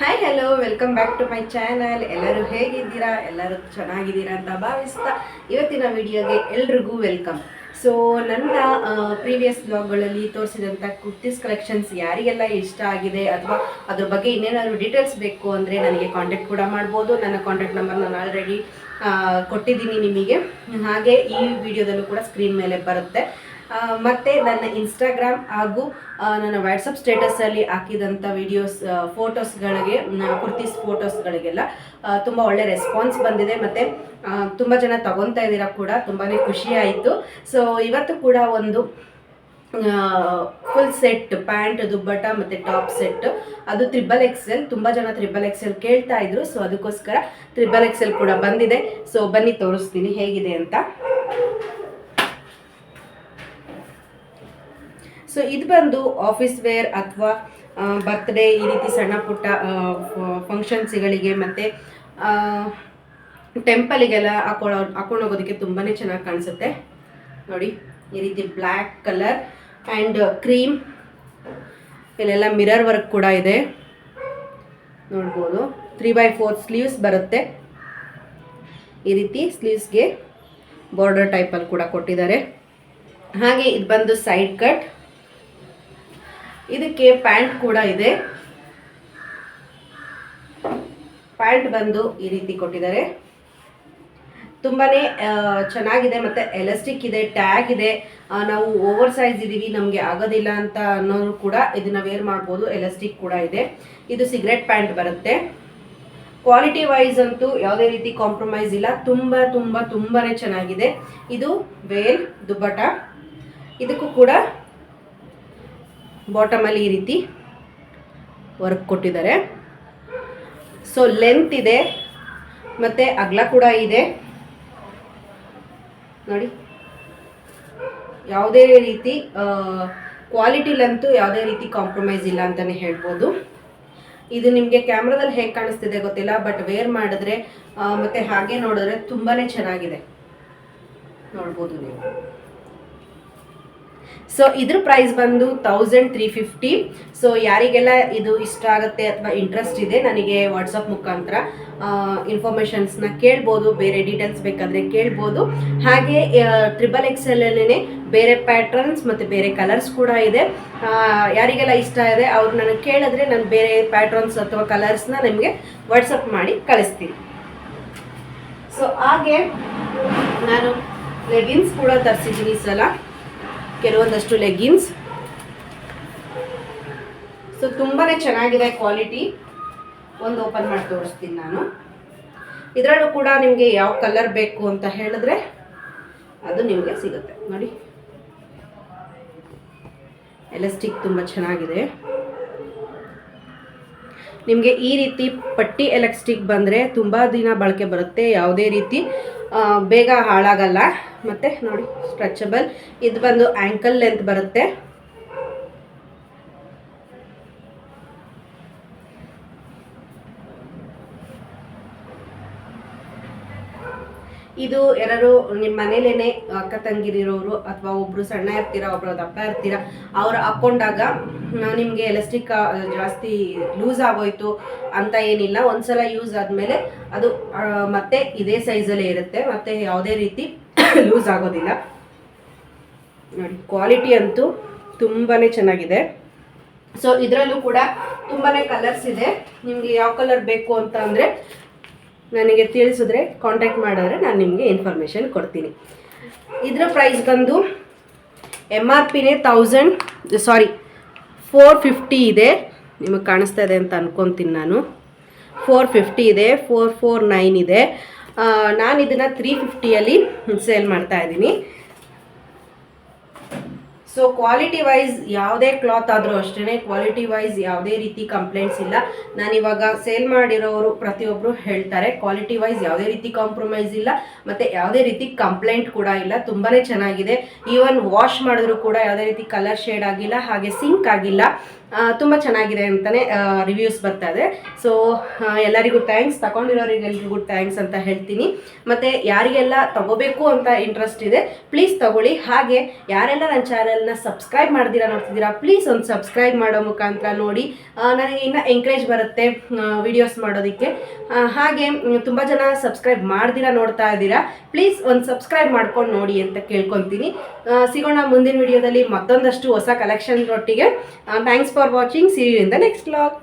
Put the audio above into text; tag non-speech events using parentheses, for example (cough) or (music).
Hi hello welcome back to my channel ಎಲ್ಲರೂ ಹೇಗಿದ್ದೀರಾ? ಎಲ್ಲರೂ ಚೆನ್ನಾಗಿದ್ದೀರಾ ಅಂತ ಭಾವಿಸ್ತಾ ಇವತ್ತಿನ ವಿಡಿಯೋಗೆ ಎಲ್ರಿಗೂ ವೆಲ್ಕಮ್ ಸೊ ನನ್ನ ಪ್ರೀವಿಯಸ್ ಬ್ಲಾಗ್ಗಳಲ್ಲಿ ತೋರಿಸಿದಂಥ ಕುರ್ತೀಸ್ ಕಲೆಕ್ಷನ್ಸ್ ಯಾರಿಗೆಲ್ಲ ಇಷ್ಟ ಆಗಿದೆ ಅಥವಾ ಅದ್ರ ಬಗ್ಗೆ ಇನ್ನೇನಾದರೂ ಡೀಟೇಲ್ಸ್ ಬೇಕು ಅಂದರೆ ನನಗೆ ಕಾಂಟ್ಯಾಕ್ಟ್ ಕೂಡ ಮಾಡ್ಬೋದು. ನನ್ನ ಕಾಂಟ್ಯಾಕ್ಟ್ ನಂಬರ್ ನಾನು ಆಲ್ರೆಡಿ ಕೊಟ್ಟಿದ್ದೀನಿ ನಿಮಗೆ. ಹಾಗೆ ಈ ವಿಡಿಯೋದಲ್ಲೂ ಕೂಡ ಸ್ಕ್ರೀನ್ ಮೇಲೆ ಬರುತ್ತೆ. ಮತ್ತೆ ನನ್ನ ಇನ್ಸ್ಟಾಗ್ರಾಮ್ ಹಾಗೂ ನನ್ನ ವಾಟ್ಸಪ್ ಸ್ಟೇಟಸಲ್ಲಿ ಹಾಕಿದಂಥ ವಿಡಿಯೋಸ್ ಫೋಟೋಸ್ಗಳಿಗೆ ಕುರ್ತೀಸ್ ಫೋಟೋಸ್ಗಳಿಗೆಲ್ಲ ತುಂಬ ಒಳ್ಳೆ ರೆಸ್ಪಾನ್ಸ್ ಬಂದಿದೆ. ಮತ್ತು ತುಂಬ ಜನ ತಗೊತಾ ಇದ್ದೀರಾ ಕೂಡ ತುಂಬಾ ಖುಷಿ ಆಯಿತು. ಸೊ ಇವತ್ತು ಕೂಡ ಒಂದು ಫುಲ್ ಸೆಟ್ ಪ್ಯಾಂಟ್ ದುಬ್ಬಟ ಮತ್ತು ಟಾಪ್ ಸೆಟ್ ಅದು ತ್ರಿಬಲ್ ಎಕ್ಸೆಲ್ ತುಂಬ ಜನ ತ್ರಿಬಲ್ ಎಕ್ಸೆಲ್ ಕೇಳ್ತಾ ಇದ್ರು. ಸೊ ಅದಕ್ಕೋಸ್ಕರ ತ್ರಿಬಲ್ ಎಕ್ಸೆಲ್ ಕೂಡ ಬಂದಿದೆ. ಸೊ ಬನ್ನಿ ತೋರಿಸ್ತೀನಿ ಹೇಗಿದೆ ಅಂತ. ಸೊ ಇದು ಬಂದು ಆಫೀಸ್ ವೇರ್ ಅಥವಾ ಬರ್ತ್ಡೇ ಈ ರೀತಿ ಸಣ್ಣ ಪುಟ್ಟ ಫಂಕ್ಷನ್ಸ್ಗಳಿಗೆ ಮತ್ತು ಟೆಂಪಲಿಗೆಲ್ಲ ಹಾಕೊಳ್ಳೋ ಹಾಕೊಂಡು ಹೋಗೋದಕ್ಕೆ ತುಂಬಾ ಚೆನ್ನಾಗಿ ಕಾಣಿಸುತ್ತೆ. ನೋಡಿ, ಈ ರೀತಿ ಬ್ಲ್ಯಾಕ್ ಕಲರ್ ಆ್ಯಂಡ್ ಕ್ರೀಮ್ ಇಲ್ಲೆಲ್ಲ ಮಿರರ್ ವರ್ಕ್ ಕೂಡ ಇದೆ. ನೋಡ್ಬೋದು. ತ್ರೀ ಬೈ ಫೋರ್ ಸ್ಲೀವ್ಸ್ ಬರುತ್ತೆ. ಈ ರೀತಿ ಸ್ಲೀವ್ಸ್ಗೆ ಬಾರ್ಡರ್ ಟೈಪಲ್ಲಿ ಕೂಡ ಕೊಟ್ಟಿದ್ದಾರೆ. ಹಾಗೆ ಇದು ಬಂದು ಸೈಡ್ ಕಟ್ ಇದಕ್ಕೆ ಪ್ಯಾಂಟ್ ಕೂಡ ಇದೆ. ಪ್ಯಾಂಟ್ ಬಂದು ಈ ರೀತಿ ಕೊಟ್ಟಿದ್ದಾರೆ. ತುಂಬಾನೇ ಚೆನ್ನಾಗಿದೆ ಮತ್ತೆ ಎಲಾಸ್ಟಿಕ್ ಇದೆ, ಟ್ಯಾಗ್ ಇದೆ. ನಾವು ಓವರ್ ಸೈಜ್ ಇದೀವಿ ನಮಗೆ ಆಗೋದಿಲ್ಲ ಅಂತ ಅನ್ನೋರು ಕೂಡ ಇದನ್ನ ವೇರ್ ಮಾಡ್ಬೋದು, ಎಲಾಸ್ಟಿಕ್ ಕೂಡ ಇದೆ. ಇದು ಸಿಗರೆಟ್ ಪ್ಯಾಂಟ್ ಬರುತ್ತೆ. ಕ್ವಾಲಿಟಿ ವೈಸ್ ಅಂತೂ ಯಾವುದೇ ರೀತಿ ಕಾಂಪ್ರಮೈಸ್ ಇಲ್ಲ, ತುಂಬ ತುಂಬ, ತುಂಬಾನೇ ಚೆನ್ನಾಗಿದೆ. ಇದು ವೇಲ್ ದುಬ್ಬಟ ಇದಕ್ಕೂ ಕೂಡ ಬಾಟಮಲ್ಲಿ ಈ ರೀತಿ ವರ್ಕ್ ಕೊಟ್ಟಿದ್ದಾರೆ. ಸೊ ಲೆಂತ್ ಇದೆ, ಮತ್ತು ಅಗಲ ಕೂಡ ಇದೆ. ನೋಡಿ, ಯಾವುದೇ ರೀತಿ ಕ್ವಾಲಿಟಿ ಕ್ವಾಲಿಟಿಲಂತೂ ಯಾವುದೇ ರೀತಿ ಕಾಂಪ್ರಮೈಸ್ ಇಲ್ಲ ಅಂತಲೇ ಹೇಳ್ಬೋದು. ಇದು ನಿಮಗೆ ಕ್ಯಾಮ್ರಾದಲ್ಲಿ ಹೇಗೆ ಕಾಣಿಸ್ತಿದೆ ಗೊತ್ತಿಲ್ಲ ಬಟ್ ವೇರ್ ಮಾಡಿದ್ರೆ ಮತ್ತೆ ಹಾಗೆ ನೋಡಿದ್ರೆ ತುಂಬಾ ಚೆನ್ನಾಗಿದೆ. ನೋಡ್ಬೋದು ನೀವು. ಸೊ ಇದ್ರ ಪ್ರೈಸ್ ಬಂದು ತೌಸಂಡ್ ತ್ರೀ ಫಿಫ್ಟಿ ಸೊ ಯಾರಿಗೆಲ್ಲ ಇದು ಇಷ್ಟ ಆಗುತ್ತೆ ಅಥವಾ ಇಂಟ್ರೆಸ್ಟ್ ಇದೆ, ನನಗೆ ವಾಟ್ಸಪ್ ಮುಖಾಂತರ ಇನ್ಫಾರ್ಮೇಷನ್ಸ್ನ ಕೇಳ್ಬೋದು, ಬೇರೆ ಡೀಟೇಲ್ಸ್ ಬೇಕಾದರೆ ಕೇಳ್ಬೋದು. ಹಾಗೆ ಟ್ರಿಬಲ್ ಎಕ್ಸೆಲ್ಲೇ ಬೇರೆ ಪ್ಯಾಟ್ರನ್ಸ್ ಮತ್ತು ಬೇರೆ ಕಲರ್ಸ್ ಕೂಡ ಇದೆ. ಯಾರಿಗೆಲ್ಲ ಇಷ್ಟ ಇದೆ, ಅವ್ರು ನನಗೆ ಕೇಳಿದ್ರೆ ನಾನು ಬೇರೆ ಪ್ಯಾಟ್ರನ್ಸ್ ಅಥವಾ ಕಲರ್ಸ್ನ ನಿಮಗೆ ವಾಟ್ಸಪ್ ಮಾಡಿ ಕಳಿಸ್ತೀನಿ. ಸೊ ಹಾಗೆ ನಾನು ಲೆಗಿನ್ಸ್ ಕೂಡ ತರಿಸಿದ್ದೀನಿ ಸಲ. ಕೆಲವೊಂದಷ್ಟು ಲೆಗ್ಗಿನ್ಸ್ ಸೊ ತುಂಬಾ ಚೆನ್ನಾಗಿದೆ ಕ್ವಾಲಿಟಿ ಒಂದು ಓಪನ್ ಮಾಡಿ ತೋರಿಸ್ತೀನಿ ನಾನು. ಇದರಲ್ಲೂ ಕೂಡ ನಿಮಗೆ ಯಾವ ಕಲರ್ ಬೇಕು ಅಂತ ಹೇಳಿದ್ರೆ ಅದು ನಿಮಗೆ ಸಿಗುತ್ತೆ. ನೋಡಿ. ಎಲಾಸ್ಟಿಕ್ ತುಂಬ ಚೆನ್ನಾಗಿದೆ. ನಿಮಗೆ ಈ ರೀತಿ ಪಟ್ಟಿ ಎಲೆಕ್ಸ್ಟಿಕ್ ಬಂದರೆ ತುಂಬ ದಿನ ಬಳಕೆ ಬರುತ್ತೆ, ಯಾವುದೇ ರೀತಿ ಬೇಗ ಹಾಳಾಗಲ್ಲ. ಮತ್ತು ನೋಡಿ, ಸ್ಟ್ರೆಚಬಲ್. ಇದು ಬಂದು ಆ್ಯಂಕಲ್ ಲೆಂತ್ ಬರುತ್ತೆ. ಇದು ಯಾರು ನಿಮ್ಮ ಮನೇಲೇನೆ ಅಕ್ಕ ತಂಗಿರಿರೋರು ಅಥವಾ ಒಬ್ರು ಸಣ್ಣ ಇರ್ತೀರಾ, ಒಬ್ರು ದಪ್ಪ ಇರ್ತೀರಾ, ಅವ್ರು ಹಾಕೊಂಡಾಗ ನಿಮಗೆ ಎಲಾಸ್ಟಿಕ್ ಜಾಸ್ತಿ ಲೂಸ್ ಆಗೋಯ್ತು ಅಂತ ಏನಿಲ್ಲ, ಒಂದ್ಸಲ ಯೂಸ್ ಆದಮೇಲೆ ಅದು ಮತ್ತೆ ಇದೇ ಸೈಜಲ್ಲೇ ಇರುತ್ತೆ, ಮತ್ತೆ ಯಾವುದೇ ರೀತಿ (coughs) ಲೂಸ್ ಆಗೋದಿಲ್ಲ. ನೋಡಿ, ಕ್ವಾಲಿಟಿ ಅಂತೂ ತುಂಬಾ ಚೆನ್ನಾಗಿದೆ. ಸೊ ಇದರಲ್ಲೂ ಕೂಡ ತುಂಬಾ ಕಲರ್ಸ್ ಇದೆ. ನಿಮಗೆ ಯಾವ ಕಲರ್ ಬೇಕು ಅಂತ ಅಂದರೆ ನನಗೆ ತಿಳಿಸಿದ್ರೆ ಕಾಂಟ್ಯಾಕ್ಟ್ ಮಾಡಿದ್ರೆ ನಾನು ನಿಮಗೆ ಇನ್ಫಾರ್ಮೇಷನ್ ಕೊಡ್ತೀನಿ. ಇದರ ಪ್ರೈಸ್ ಬಂದು ಎಂ ಆರ್ ಪಿನೇ ತೌಸಂಡ್ ಸಾರಿ ಫೋರ್ ಫಿಫ್ಟಿ ಇದೆ. ನಿಮಗೆ ಕಾಣಿಸ್ತಾ ಇದೆ ಅಂತ ಅನ್ಕೊತೀನಿ ನಾನು. ಫೋರ್ ಫಿಫ್ಟಿ ಇದೆ ಫೋರ್ ಫೋರ್ ನೈನ್ ಇದೆ. ನಾನು ಇದನ್ನು ತ್ರೀ ಫಿಫ್ಟಿಯಲ್ಲಿ ಸೇಲ್ ಮಾಡ್ತಾ ಇದ್ದೀನಿ. ಸೊ ಕ್ವಾಲಿಟಿ ವೈಸ್ ಯಾವುದೇ ಕ್ಲಾತ್ ಆದರೂ ಅಷ್ಟೇ ಕ್ವಾಲಿಟಿ ವೈಸ್ ಯಾವುದೇ ರೀತಿ ಕಂಪ್ಲೇಂಟ್ಸ್ ಇಲ್ಲ. ನಾನಿವಾಗ ಸೇಲ್ ಮಾಡಿರೋರು ಪ್ರತಿಯೊಬ್ಬರು ಹೇಳ್ತಾರೆ ಕ್ವಾಲಿಟಿ ವೈಸ್ ಯಾವುದೇ ರೀತಿ ಕಾಂಪ್ರಮೈಸ್ ಇಲ್ಲ. ಮತ್ತು ಯಾವುದೇ ರೀತಿ ಕಂಪ್ಲೇಂಟ್ ಕೂಡ ಇಲ್ಲ. ತುಂಬಾ ಚೆನ್ನಾಗಿದೆ. ಈವನ್ ವಾಶ್ ಮಾಡಿದ್ರು ಕೂಡ ಯಾವುದೇ ರೀತಿ ಕಲರ್ ಶೇಡ್ ಆಗಿಲ್ಲ, ಹಾಗೆ ಸಿಂಕ್ ಆಗಿಲ್ಲ. ತುಂಬ ಚೆನ್ನಾಗಿದೆ ಅಂತಲೇ ರಿವ್ಯೂಸ್ ಬರ್ತಾ ಇದೆ. ಸೊ ಎಲ್ಲರಿಗೂ ಥ್ಯಾಂಕ್ಸ್ ತಗೊಂಡಿರೋರಿಗೆಲ್ರಿಗೂ ಥ್ಯಾಂಕ್ಸ್ ಅಂತ ಹೇಳ್ತೀನಿ. ಮತ್ತು ಯಾರಿಗೆಲ್ಲ ತಗೋಬೇಕು ಅಂತ ಇಂಟ್ರೆಸ್ಟ್ ಇದೆ ಪ್ಲೀಸ್ ತಗೊಳ್ಳಿ. ಹಾಗೆ ಯಾರೆಲ್ಲ ನನ್ನ ಚಾನಲ್ನ ಸಬ್ಸ್ಕ್ರೈಬ್ ಮಾಡ್ದಿರಾ ನೋಡ್ತಿದ್ದೀರಾ ಪ್ಲೀಸ್ ಒಂದು ಸಬ್ಸ್ಕ್ರೈಬ್ ಮಾಡೋ ಮುಖಾಂತರ ನೋಡಿ. ನನಗೆ ಇನ್ನೂ ಎಂಕರೇಜ್ ಬರುತ್ತೆ ವಿಡಿಯೋಸ್ ಮಾಡೋದಕ್ಕೆ. ಹಾಗೆ ತುಂಬ ಜನ ಸಬ್ಸ್ಕ್ರೈಬ್ ಮಾಡ್ದಿರಾ ನೋಡ್ತಾ ಇದ್ದೀರಾ ಪ್ಲೀಸ್ ಒಂದು ಸಬ್ಸ್ಕ್ರೈಬ್ ಮಾಡ್ಕೊಂಡು ನೋಡಿ ಅಂತ ಕೇಳ್ಕೊತೀನಿ. ಸಿಗೋಣ ಮುಂದಿನ ವಿಡಿಯೋದಲ್ಲಿ ಮತ್ತೊಂದಷ್ಟು ಹೊಸ ಕಲೆಕ್ಷನ್ ಒಟ್ಟಿಗೆ thanks for watching see you next vlog